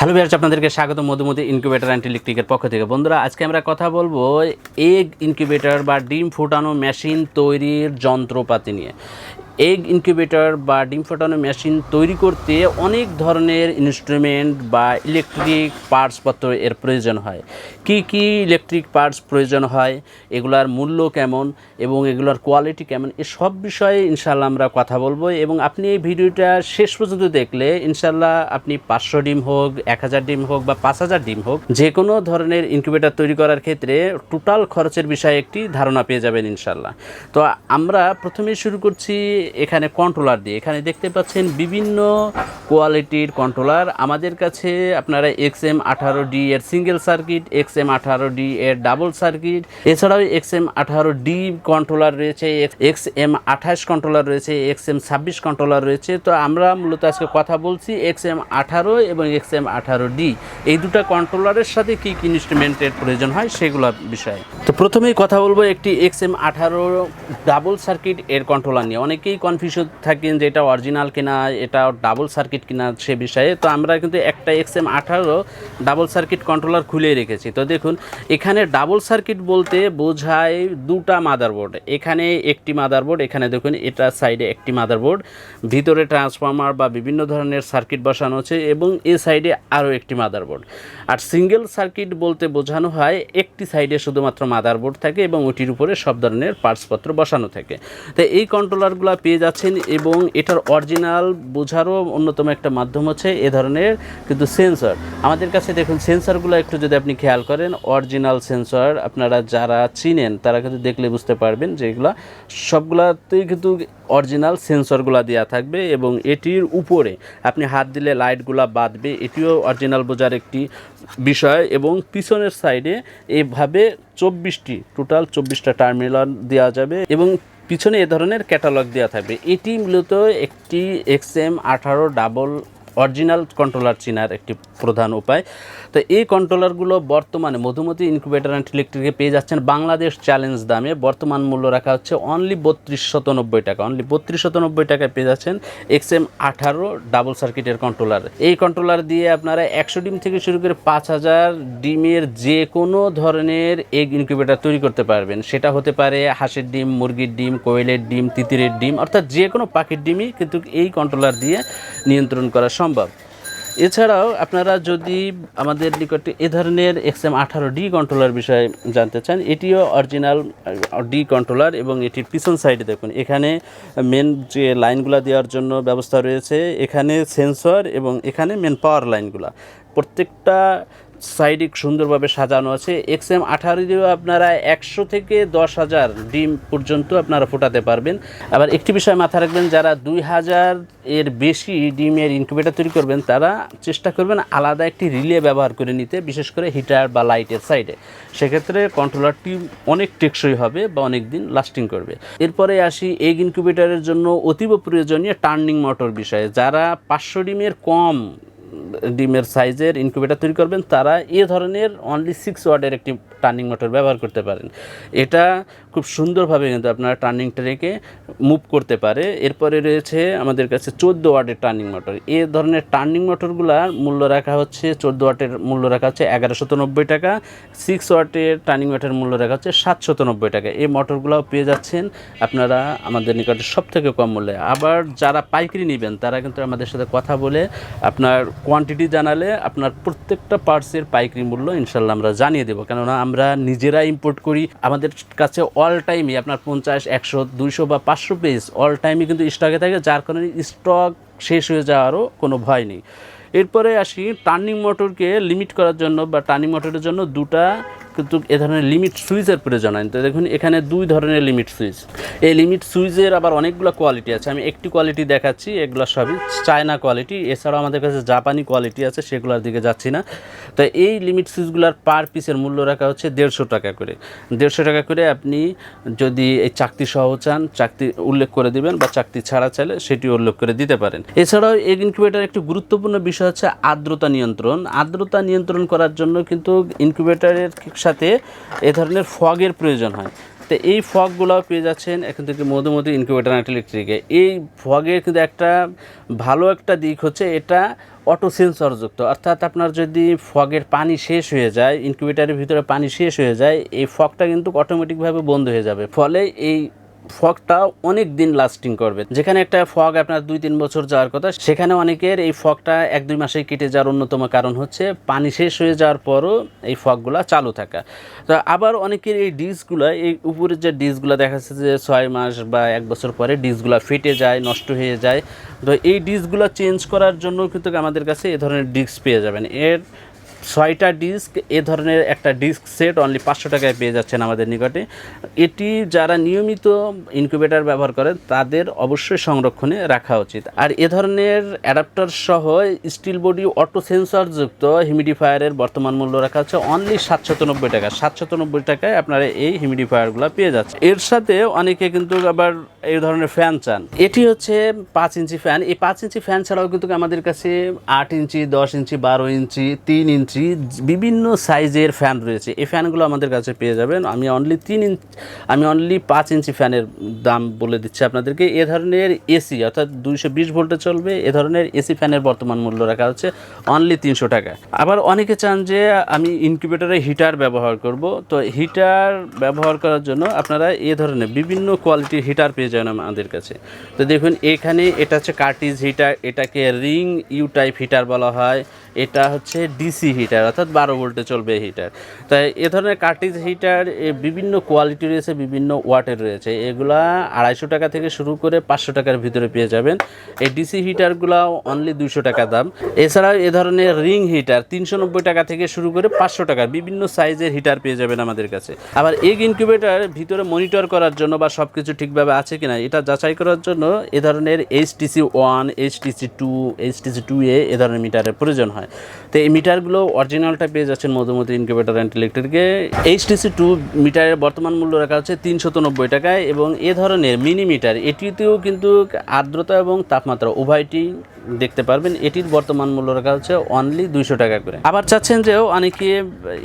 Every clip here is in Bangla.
হ্যালো বিয়ার্স আপনাদেরকে স্বাগত মধুমতি ইনকিউবেটার অ্যান্ড ইলেকট্রিকের পক্ষ থেকে। বন্ধুরা, আজকে আমরা কথা বলব এগ ইনকিউবেটর বা ডিম ফুটানো মেশিন তৈরির যন্ত্রপাতি নিয়ে। এগ ইনকিউবেটর বা ডিম ফোটানো মেশিন তৈরি করতে অনেক ধরনের ইনস্ট্রুমেন্ট বা ইলেকট্রিক পার্টসপত্র এর প্রয়োজন হয়। কি কি ইলেকট্রিক পার্টস প্রয়োজন হয়, এগুলার মূল্য কেমন এবং এগুলোর কোয়ালিটি কেমন এসব বিষয়ে ইনশাল্লাহ আমরা কথা বলব এবং আপনি এই ভিডিওটা শেষ পর্যন্ত দেখলে ইনশাল্লাহ আপনি পাঁচশো ডিম হোক, এক হাজার ডিম হোক বা পাঁচ হাজার ডিম হোক, যে কোনো ধরনের ইনকিউবেটর তৈরি করার ক্ষেত্রে টোটাল খরচের বিষয়ে একটি ধারণা পেয়ে যাবেন ইনশাল্লাহ তো আমরা প্রথমেই শুরু করছি এখানে কন্ট্রোলার দিয়ে। এখানে দেখতে পাচ্ছেন বিভিন্ন কোয়ালিটির কন্ট্রোলার আমাদের কাছে আপনারা এক্স এম আঠারো ডি এর সিঙ্গেল সার্কিট এক্স এম আঠারো ডি এর ডাবল সার্কিট এছাড়াও এক্স এম আঠারো ডি কন্ট্রোলার রয়েছে এক্স এম আঠাশ কন্ট্রোলার রয়েছে এক্স এম ছাব্বিশ কন্ট্রোলার রয়েছে। তো আমরা মূলত আজকে কথা বলছি এক্স এম আঠারো এবং এক্স এম আঠারো ডি এই দুটো কন্ট্রোলারের সাথে কী কী ইনস্ট্রুমেন্টের প্রয়োজন হয় সেগুলো বিষয়ে। তো প্রথমেই কথা বলব একটি এক্স এম আঠারো ডাবল সার্কিট এর কন্ট্রোলার নিয়ে। অনেকেই কনফিউশন থাকেন যে এটা অরিজিনাল কিনা, এটা ডাবল সার্কিট কিনা সে বিষয়ে। তো আমরা কিন্তু একটা এক্স এম আঠারো ডাবল সার্কিট কন্ট্রোলার খুলে রেখেছি। তো দেখুন, এখানে ডাবল সার্কিট বলতে বোঝায় দুটা মাদারবোর্ড এখানে একটি মাদারবোর্ড এখানে দেখুন, এটা সাইডে একটি মাদারবোর্ড ভিতরে ট্রান্সফর্মার বা বিভিন্ন ধরনের সার্কিট বসানো আছে এবং এ সাইডে আরও একটি মাদারবোর্ড আর সিঙ্গেল সার্কিট বলতে বোঝানো হয়, একটি সাইডে শুধুমাত্র মাদারবোর্ড থাকে এবং ওটির উপরে সব ধরনের পার্টসপত্র বসানো থাকে। তো এই কন্ট্রোলারগুলো পেয়ে যাচ্ছেন এবং এটার অরিজিনাল বোঝারও অন্যতম একটা মাধ্যম হচ্ছে এ ধরনের কিন্তু সেন্সর। আমাদের কাছে দেখুন, সেন্সরগুলো একটু যদি আপনি খেয়াল করেন, অরিজিনাল সেন্সর আপনারা যারা চিনেন, তারা কিন্তু দেখলে বুঝতে পারবেন যে এগুলা সবগুলাতেই কিন্তু অরিজিনাল সেন্সরগুলো দেওয়া থাকবে এবং এটির উপরে আপনি হাত দিলে লাইটগুলা বাঁধবে, এটিও অরিজিনাল বোঝার একটি বিষয় এবং পিছনের সাইডে এভাবে চব্বিশটি, টোটাল চব্বিশটা টার্মিনাল দেওয়া যাবে এবং পিছনে এ ধরনের ক্যাটালগ দেওয়া থাকবে। এটি মূলত একটি এক্স এম আঠারো ডাবল অরিজিনাল কন্ট্রোলার চেনার একটি প্রধান উপায়। তো এই কন্ট্রোলারগুলো বর্তমানে মধুমতি ইনকিউবেটার অ্যান্ড ইলেকট্রিকে পেয়ে যাচ্ছেন। বাংলাদেশ চ্যালেঞ্জ দামে। বর্তমান মূল্য রাখা হচ্ছে অনলি বত্রিশ নব্বই টাকা। অনলি বত্রিশ নব্বই টাকায় পেয়ে যাচ্ছেন এক্স এম আঠারো ডাবল সার্কিটের কন্ট্রোলার এই কন্ট্রোলার দিয়ে আপনারা একশো ডিম থেকে শুরু করে পাঁচ হাজার ডিমের যে কোনো ধরনের এগ ইনকিউবেটার তৈরি করতে পারবেন। সেটা হতে পারে হাঁসের ডিম, মুরগির ডিম, কোয়েলের ডিম, তিতিরের ডিম, অর্থাৎ যে কোনো পাখির ডিমই কিন্তু এই কন্ট্রোলার দিয়ে নিয়ন্ত্রণ করা সম্ভব। এছাড়াও আপনারা যদি আমাদের নিকটে এ ধরনের এক্স এম আঠারো ডি কন্ট্রোলার বিষয়ে জানতে চান, এটিও অরিজিনাল ডি কন্ট্রোলার এবং এটির পিছন সাইডে দেখুন। এখানে মেন যে লাইনগুলো দেওয়ার জন্য ব্যবস্থা রয়েছে, এখানে সেন্সর এবং এখানে মেন পাওয়ার লাইনগুলো প্রত্যেকটা সাইডে সুন্দরভাবে সাজানো আছে। এক্স এম আঠারো দিয়েও আপনারা একশো থেকে দশ হাজার ডিম পর্যন্ত আপনারা ফোটাতে পারবেন। আবার একটি বিষয় মাথায় রাখবেন, যারা দুই হাজার এর বেশি ডিমের ইনকিউবেটার তৈরি করবেন, তারা চেষ্টা করবেন আলাদা একটি রিলে ব্যবহার করে নিতে, বিশেষ করে হিটার বা লাইটের সাইডে সেক্ষেত্রে কন্ট্রোলারটি অনেক টেকসই হবে বা অনেক দিন লাস্টিং করবে। এরপরে আসি এগ ইনকিউবেটারের জন্য অতীব প্রয়োজনীয় টার্নিং মোটর বিষয়ে। যারা পাঁচশো ডিমের কম ডিমের সাইজের ইনকিউবেটার তৈরি করবেন, তারা এ ধরনের অনলি সিক্স ওয়ার্ডের একটি টার্নিং মোটর ব্যবহার করতে পারেন। এটা খুব সুন্দরভাবে কিন্তু আপনার টার্নিংটা রেখে মুভ করতে পারে। এরপরে রয়েছে আমাদের কাছে চোদ্দ ওয়ার্ডের টার্নিং মোটর এ ধরনের টার্নিং মোটরগুলার মূল্য রাখা হচ্ছে, চোদ্দ ওয়াটের মূল্য রাখা হচ্ছে এগারোশত নব্বই টাকা। সিক্স ওয়াটের টার্নিং মোটরের মূল্য রাখা হচ্ছে সাতশত নব্বই টাকা। এই মোটরগুলোও পেয়ে যাচ্ছেন আপনারা আমাদের নিকটে সব থেকে কম মূল্যে। আবার যারা পাইকারি নেবেন, তারা কিন্তু আমাদের সাথে কথা বলে আপনার কোয়ান্টিটি জানালে আপনার প্রত্যেকটা পার্টসের পাইকারি মূল্য ইনশাল্লাহ আমরা জানিয়ে দেবো। কেননা আমরা নিজেরা ইম্পোর্ট করি, আমাদের কাছে অল টাইমই আপনার পঞ্চাশ, একশো, দুইশো বা পাঁচশো পিস অল টাইমই কিন্তু স্টকে থাকে, যার কারণে স্টক শেষ হয়ে যাওয়ারও কোনো ভয় নেই। এরপরে আসি টার্নিং মোটরকে লিমিট করার জন্য বা টার্নিং মোটরের জন্য দুটা কিন্তু এ ধরনের লিমিট সুইচের প্রয়োজন হয়। তো দেখুন, এখানে দুই ধরনের লিমিট সুইচ। এই লিমিট সুইচের আবার অনেকগুলো কোয়ালিটি আছে। আমি একটি কোয়ালিটি দেখাচ্ছি, এগুলো সবই চায়না কোয়ালিটি এছাড়াও আমাদের কাছে জাপানি কোয়ালিটি আছে, সেগুলোর দিকে যাচ্ছি না। তো এই লিমিট সুইচগুলোর পার পিসের মূল্য রাখা হচ্ছে দেড়শো টাকা করে। দেড়শো টাকা করে আপনি যদি এই চাকতি সহ চান, চাকতি উল্লেখ করে দিবেন বা চাকতি ছাড়া চাইলে সেটি উল্লেখ করে দিতে পারেন। এছাড়াও এই ইনকিউবেটার একটি গুরুত্বপূর্ণ বিষয় হচ্ছে আর্দ্রতা নিয়ন্ত্রণ। আর্দ্রতা নিয়ন্ত্রণ করার জন্য কিন্তু ইনকিউবেটারের সাথে এ ধরনের ফগের প্রয়োজন হয়। তো এই ফগগুলো পেয়ে যাচ্ছেন এখন থেকে মধুমতি ইনকিউবেটার অ্যান্ড ইলেকট্রিকে এই ফগের কিন্তু একটা ভালো একটা দিক হচ্ছে এটা অটো সেন্সরযুক্ত অর্থাৎ আপনার যদি ফগের পানি শেষ হয়ে যায় ইনকিউবেটারের ভিতরে পানি শেষ হয়ে যায়, এই ফগটা কিন্তু অটোমেটিকভাবে বন্ধ হয়ে যাবে। ফলে এই ফগটা অনেক দিন লাস্টিং করবে। যেখানে একটা ফগ আপনার দুই তিন বছর যাওয়ার কথা, সেখানে অনেকের এই ফগটা এক দুই মাসে কেটে যাওয়ার অন্যতম কারণ হচ্ছে পানি শেষ হয়ে যাওয়ার পরও এই ফগগুলা চালু থাকা। তো আবার অনেকের এই ডিসগুলো, এই উপরের যে ডিসগুলো দেখা যাচ্ছে যে ছয় মাস বা এক বছর পরে ডিসগুলো ফেটে যায়, নষ্ট হয়ে যায়। তো এই ডিসগুলো চেঞ্জ করার জন্য কিন্তু আমাদের কাছে এ ধরনের ডিস্ক পেয়ে যাবেন। এর ছয়টা ডিস্ক এ ধরনের একটা ডিস্ক সেট অনলি পাঁচশো টাকায় পেয়ে যাচ্ছেন আমাদের নিকটে। এটি যারা নিয়মিত ইনকিউবেটার ব্যবহার করেন, তাদের অবশ্যই সংরক্ষণে রাখা উচিত। আর এ ধরনের অ্যাডাপ্টার সহ স্টিল বডি অটো সেন্সরযুক্ত হিউমিডিফায়ারের বর্তমান মূল্য রাখা হচ্ছে অনলি সাতশত নব্বই টাকা। সাতশত নব্বই টাকায় আপনারা এই হিউমিডিফায়ারগুলো পেয়ে যাচ্ছে এর সাথে অনেকে কিন্তু আবার এই ধরনের ফ্যান চান। এটি হচ্ছে পাঁচ ইঞ্চি ফ্যান এই পাঁচ ইঞ্চি ফ্যান ছাড়াও কিন্তু আমাদের কাছে আট ইঞ্চি, দশ ইঞ্চি, বারো ইঞ্চি, তিন ইঞ্চি বিভিন্ন সাইজের ফ্যান রয়েছে। এই ফ্যানগুলো আমাদের কাছে পেয়ে যাবেন। আমি অনলি তিন ইঞ্চ আমি অনলি পাঁচ ইঞ্চি ফ্যানের দাম বলে দিচ্ছি আপনাদেরকে। এ ধরনের এসি অর্থাৎ দুইশো বিশ ভোল্টে চলবে। এ ধরনের এসি ফ্যানের বর্তমান মূল্য রাখা হচ্ছে অনলি তিনশো টাকা আবার অনেকে চান যে আমি ইনকিউবেটরে হিটার ব্যবহার করব। তো হিটার ব্যবহার করার জন্য আপনারা এ ধরনের বিভিন্ন কোয়ালিটির হিটার পেয়ে যাবেন আমাদের কাছে। তো দেখুন, এখানে এটা হচ্ছে কার্টিজ হিটার এটাকে রিং ইউ টাইপ হিটার বলা হয়। এটা হচ্ছে ডিসি হিটার অর্থাৎ বারো ভোল্টে চলবে হিটার তাই এ ধরনের কার্টিজ হিটার বিভিন্ন কোয়ালিটি রয়েছে, বিভিন্ন ওয়াটের রয়েছে। এগুলা আড়াইশো টাকা থেকে শুরু করে পাঁচশো টাকার ভিতরে পেয়ে যাবেন। এই ডিসি হিটারগুলো অনলি দুশো টাকা দাম। এছাড়াও এ ধরনের রিং হিটার তিনশো নব্বই টাকা থেকে শুরু করে পাঁচশো টাকার বিভিন্ন সাইজের হিটার পেয়ে যাবেন আমাদের কাছে। আবার এগ ইনকিউবেটার ভিতরে মনিটর করার জন্য বা সব কিছু ঠিকভাবে আছে কিনা, এটা যাচাই করার জন্য এ ধরনের HTC one HTC two HTC two এ এ ধরনের মিটারের প্রয়োজন হয়। তো এই মিটারগুলো অরিজিনালটা পেয়ে যাচ্ছেন মধুমতি ইনকিউবেটার অ্যান্ড ইলেকট্রিকে এইচটিসি টু মিটারের বর্তমান মূল্য রাখা হচ্ছে তিনশত নব্বই টাকায় এবং এ ধরনের মিনি মিটার এটিতেও কিন্তু আর্দ্রতা এবং তাপমাত্রা উভয়টি দেখতে পারবেন। এটির বর্তমান মূল্য রাখা হচ্ছে অনলি দুইশো টাকা করে। আবার চাচ্ছেন যে অনেকে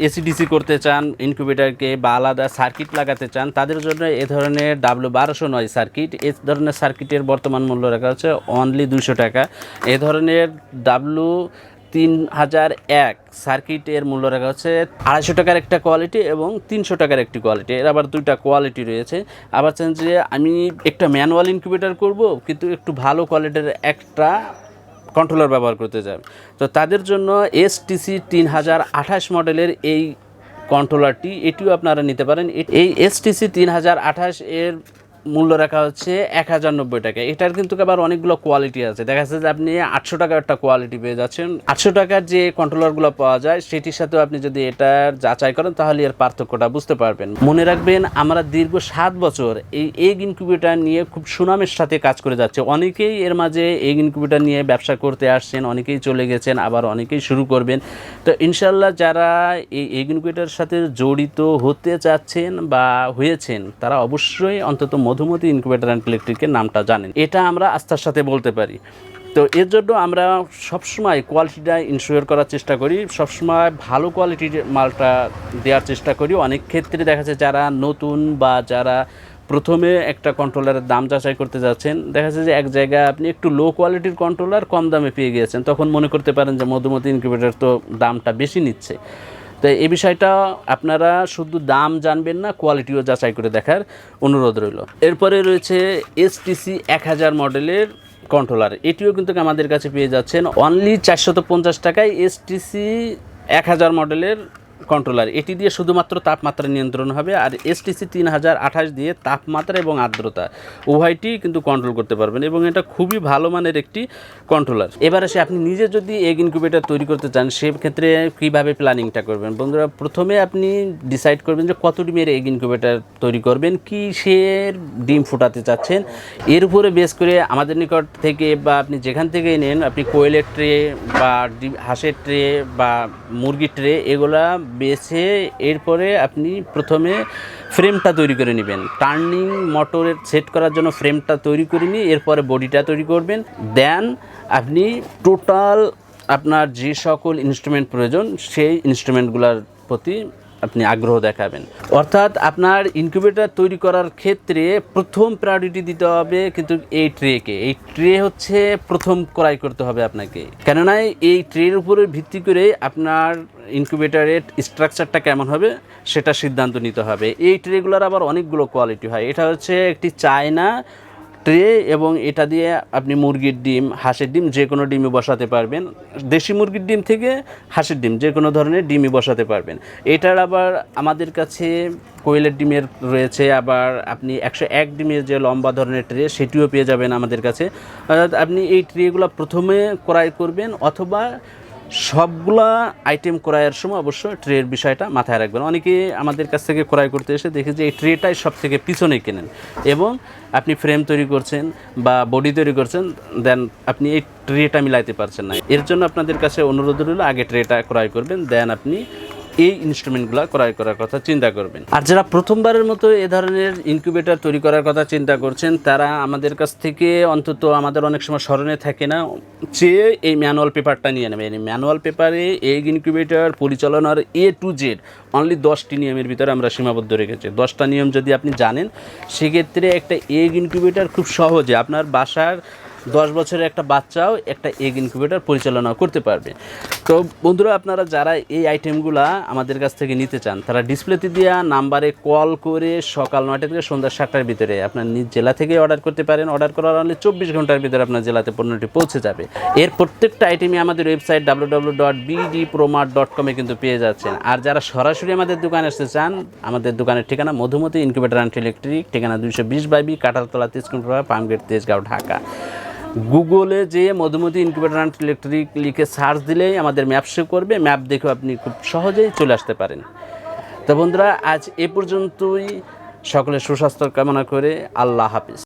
এসিডিসি করতে চান ইনকিউবেটারকে বা আলাদা সার্কিট লাগাতে চান, তাদের জন্য এ ধরনের ডাব্লু বারোশো নয় সার্কিট এ ধরনের সার্কিটের বর্তমান মূল্য রাখা হচ্ছে অনলি দুইশো টাকা। এ ধরনের ডাব্লু তিন হাজার এক। সার্কিটের মূল্য রাখা হচ্ছে আড়াইশো টাকার একটা কোয়ালিটি এবং তিনশো টাকার একটি কোয়ালিটি। এর আবার দুইটা কোয়ালিটি রয়েছে। আবার চান যে আমি একটা ম্যানুয়াল ইনকিউবেটার করব, কিন্তু একটু ভালো কোয়ালিটির একটা কন্ট্রোলার ব্যবহার করতে চান তো তাদের জন্য এসটিসি তিন হাজার আঠাশ মডেলের এই কন্ট্রোলারটি, এটিও আপনারা নিতে পারেন। এই এসটিসি তিন হাজার আঠাশ এর মূল্য রাখা হচ্ছে এক হাজার নব্বই টাকা। এটার কিন্তু আবার অনেকগুলো কোয়ালিটি আছে। দেখা যাচ্ছে যে আপনি আটশো টাকার একটা কোয়ালিটি পেয়ে যাচ্ছেন। আটশো টাকার যে কন্ট্রোলারগুলো পাওয়া যায়, সেটির সাথেও আপনি যদি এটার যাচাই করেন, তাহলে এর পার্থক্যটা বুঝতে পারবেন। মনে রাখবেন, আমরা দীর্ঘ সাত বছর এই এগ ইনকিউবেটার নিয়ে খুব সুনামের সাথে কাজ করে যাচ্ছে। অনেকেই এর মাঝে এগ ইনকিউবেটার নিয়ে ব্যবসা করতে আসছেন, অনেকেই চলে গেছেন, আবার অনেকেই শুরু করবেন। তো ইনশাল্লাহ যারা এই এগ ইনকিউবেটারের সাথে জড়িত হতে চাচ্ছেন বা হয়েছেন, তারা অবশ্যই অন্তত মধুমতি ইনকিউবেটার অ্যান্ড ইলেকট্রিকের নামটা জানেন। এটা আমরা আস্থার সাথে বলতে পারি। তো এর জন্য আমরা সবসময় কোয়ালিটিটা ইনশিওর করার চেষ্টা করি, সবসময় ভালো কোয়ালিটির মালটা দেওয়ার চেষ্টা করি। অনেক ক্ষেত্রে দেখা যাচ্ছে যারা নতুন বা যারা প্রথমে একটা কন্ট্রোলারের দাম যাচাই করতে যাচ্ছেন, দেখা যাচ্ছে যে এক জায়গায় আপনি একটু লো কোয়ালিটির কন্ট্রোলার কম দামে পেয়ে গিয়েছেন। তখন মনে করতে পারেন যে মধুমতি ইনকিউবেটার তো দামটা বেশি নিচ্ছে। তো এই বিষয়টা আপনারা শুধু দাম জানবেন না কোয়ালিটিও যাচাই করে দেখার অনুরোধ রইল। এরপরে রয়েছে এসটিসি এক হাজার মডেলের কন্ট্রোলার এটিও কিন্তু আমাদের কাছে পেয়ে যাচ্ছেন অনলি চারশত পঞ্চাশ টাকায় এসটিসি এক হাজার মডেলের কন্ট্রোলার এটি দিয়ে শুধুমাত্র তাপমাত্রা নিয়ন্ত্রণ হবে আর এসটিসি তিন হাজার আঠাশ দিয়ে তাপমাত্রা এবং আর্দ্রতা উভয়টি কিন্তু কন্ট্রোল করতে পারবেন এবং এটা খুবই ভালো মানের একটি কন্ট্রোলার এবার আসে আপনি নিজে যদি এগ ইনকিউবেটার তৈরি করতে চান, সেক্ষেত্রে কীভাবে প্ল্যানিংটা করবেন? বন্ধুরা, প্রথমে আপনি ডিসাইড করবেন যে কত ডিমের এগ ইনকিউবেটার তৈরি করবেন কিসের ডিম ফুটাতে চাচ্ছেন। এর উপরে বেস করে আমাদের নিকট থেকে বা আপনি যেখান থেকে নেন, আপনি কোয়েলের ট্রে বা হাঁসের ট্রে বা মুরগির ট্রে এগুলা বেছে এরপরে আপনি প্রথমে ফ্রেমটা তৈরি করে নেবেন। টার্নিং মোটরের সেট করার জন্য ফ্রেমটা তৈরি করে নিয়ে এরপরে বডিটা তৈরি করবেন। দেন আপনি টোটাল আপনার যে সকল ইনস্ট্রুমেন্ট প্রয়োজন, সেই ইনস্ট্রুমেন্টগুলোর প্রতি আপনি আগ্রহ দেখাবেন। অর্থাৎ আপনার ইনকিউবেটর তৈরি করার ক্ষেত্রে প্রথম প্রায়োরিটি দিতে হবে কিন্তু এই ট্রেকে এই ট্রে হচ্ছে প্রথম ক্রয় করতে হবে আপনাকে। কেননা এই ট্রের উপরে ভিত্তি করে আপনার ইনকিউবেটারের স্ট্রাকচারটা কেমন হবে সেটা সিদ্ধান্ত নিতে হবে। এই ট্রেগুলোর আবার অনেকগুলো কোয়ালিটি হয়। এটা হচ্ছে একটি চায়না ট্রে এবং এটা দিয়ে আপনি মুরগির ডিম, হাঁসের ডিম যে কোনো ডিমই বসাতে পারবেন। দেশি মুরগির ডিম থেকে হাঁসের ডিম, যে কোনো ধরনের ডিমই বসাতে পারবেন। এটার আবার আমাদের কাছে কোয়েলের ডিমের রয়েছে, আবার আপনি একশো এক ডিমের যে লম্বা ধরনের ট্রে, সেটিও পেয়ে যাবেন আমাদের কাছে। আপনি এই ট্রেগুলো প্রথমে ক্রয় করবেন অথবা সবগুলা আইটেম ক্রয়ের সময় অবশ্যই ট্রের বিষয়টা মাথায় রাখবেন। অনেকে আমাদের কাছ থেকে ক্রয় করতে এসে দেখে যে এই ট্রেটাই সব থেকে পিছনে কেনেন এবং আপনি ফ্রেম তৈরি করছেন বা বডি তৈরি করছেন দেন আপনি এই ট্রেটা মিলাইতে পারছেন না। এর জন্য আপনাদের কাছে অনুরোধ রইল, আগে ট্রেটা ক্রয় করবেন দেন আপনি এই ইনস্ট্রুমেন্টগুলো ক্রয় করার কথা চিন্তা করবেন। আর যারা প্রথমবারের মতো এ ধরনের ইনকিউবেটর তৈরি করার কথা চিন্তা করছেন, তারা আমাদের কাছ থেকে অন্তত আমাদের অনেক সময় স্মরণে থাকে না চেয়ে এই ম্যানুয়াল পেপারটা নিয়ে নেবেন ম্যানুয়াল পেপারে এই ইনকিউবেটর পরিচালনার এ টু জেড অনলি দশটি নিয়মের ভিতরে আমরা সীমাবদ্ধ রেখেছি। দশটা নিয়ম যদি আপনি জানেন, সেক্ষেত্রে একটা এগ ইনকিউবেটর খুব সহজে আপনার বাসার দশ বছরের একটা বাচ্চাও একটা এগ ইনকিউবেটর পরিচালনা করতে পারবে। তো বন্ধুরা, আপনারা যারা এই আইটেমগুলা আমাদের কাছ থেকে নিতে চান, তারা ডিসপ্লেতে দেওয়া নাম্বারে কল করে সকাল নয়টা থেকে সন্ধ্যা সাতটার ভিতরে আপনার নিজ জেলা থেকে অর্ডার করতে পারেন। অর্ডার করার হলে চব্বিশ ঘণ্টার ভিতরে আপনার জেলাতে পণ্যটি পৌঁছে যাবে। এর প্রত্যেকটা আইটেমই আমাদের website W W dot BD Promart dot কমে কিন্তু পেয়ে যাচ্ছেন। আর যারা সরাসরি আমাদের দোকানে আসতে চান, আমাদের দোকানের ঠিকানা মধুমতি ইনকিউবেটর অ্যান্ড ইলেকট্রিক ঠিকানা দুইশো বিশ বাইবি কাটালতলা তেজকুমপুরা পামগেট তেজগাঁও, ঢাকা। গুগলে যে মধুমতি ইনকিউবেটার অ্যান্ড ইলেকট্রিক লিখে সার্চ দিলেই আমাদের ম্যাপ শো করবে। ম্যাপ দেখেও আপনি খুব সহজেই চলে আসতে পারেন। তো বন্ধুরা, আজ এ পর্যন্তই। সকলের সুস্বাস্থ্য কামনা করে আল্লাহ হাফিজ।